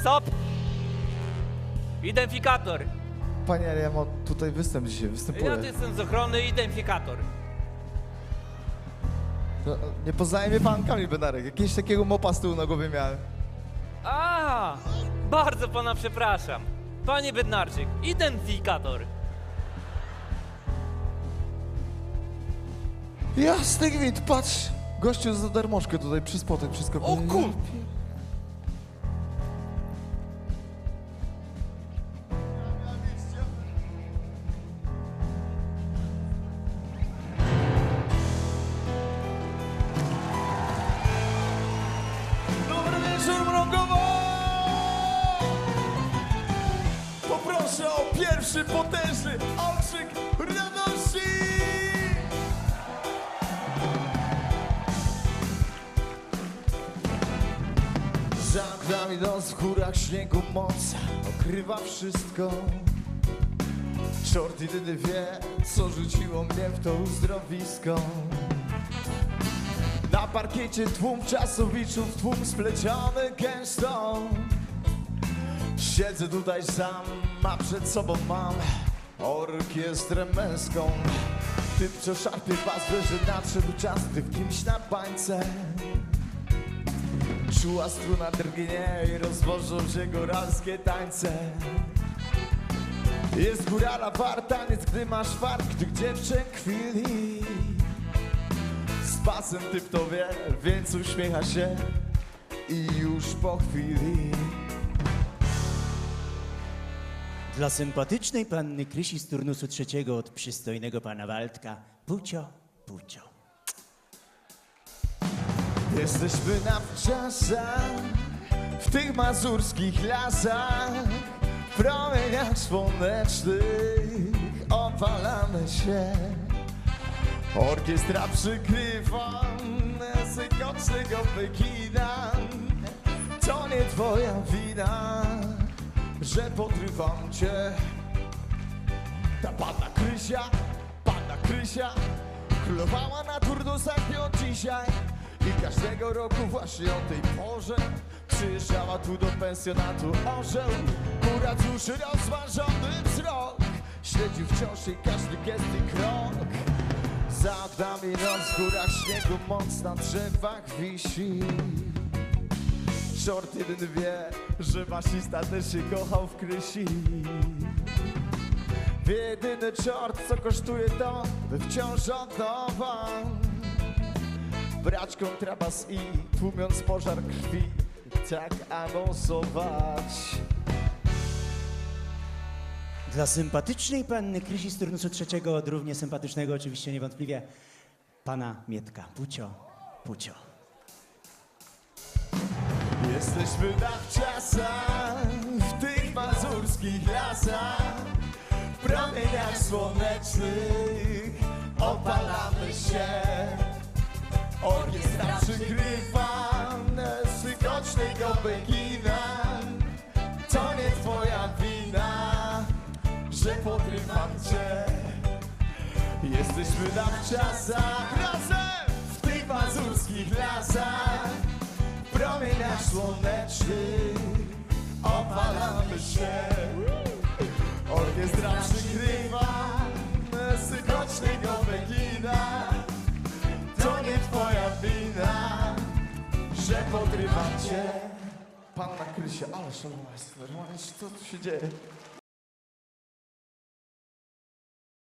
Stop! Identyfikator. Panie, ale ja mam tutaj występ dzisiaj, Ja występuję. tu jestem z ochrony, identyfikator. No, nie poznaje mnie pan Kamil Benarek. Jakiegoś takiego mopa z tyłu na głowie miałem. A, bardzo pana przepraszam. Panie Bednarczyk, identyfikator. Jasny gwint, patrz! Gościu za darmożkę tutaj przy spotek wszystko. O kur... Mrągowo! Poproszę o pierwszy potężny okrzyk radości! Za nami noc w chórach śniegu moc okrywa wszystko. Czort jedyny wie, co rzuciło mnie w to uzdrowisko. Na parkiecie tłum czasowiczów, tłum spleciony gęsto. Siedzę tutaj sam, a przed sobą mam orkiestrę męską. Typ, co szarpie pas, wie, że nadszedł czas, gdy w kimś na bańce Czuła struna drgnie i rozwożą się góralskie tańce. Jest górala war, taniec, gdy masz fart, gdy dziewczę chwili z pasem typ to wie, więc uśmiecha się i już po chwili Dla sympatycznej panny Krysi z turnusu trzeciego od przystojnego pana Waldka. Pucio, pucio. Jesteśmy na wczasach w tych mazurskich lasach w promieniach słonecznych opalamy się Orkiestra przykrywa sykocznego Pekina To nie twoja wina, że podrywam cię. Ta panna Krysia, panna Krysia Królowała na turnusach od dzisiaj. I każdego roku właśnie o tej porze Przyjeżdżała tu do pensjonatu orzeł. Góra duszy rozważony wzrok Śledził wciąż jej każdy gest i krok Za oknami noc w górach śniegu moc na drzewach wisi. Short jeden wie, że basista też się kochał w Krysi. Jedyny czort, co kosztuje to, by wciąż od nowa Brać kontrabas i tłumiąc pożar krwi Tak awansować Dla sympatycznej panny Krysi z turnusu trzeciego od równie sympatycznego, oczywiście niewątpliwie, pana Mietka. Pucio, pucio. Jesteśmy na w tych mazurskich lasach W promieniach słonecznych opalamy się Orkiestra przykrywa sykocznego Pekina że podrywam cię Jesteśmy na wczasach razem w tych mazurskich lasach w promieniach słonecznych opalamy się. Orkiestra przykrywa sykocznego Pekina. To nie twoja wina, że podrywam cię. Panna Krysia, ale szalowa jest co tu się dzieje?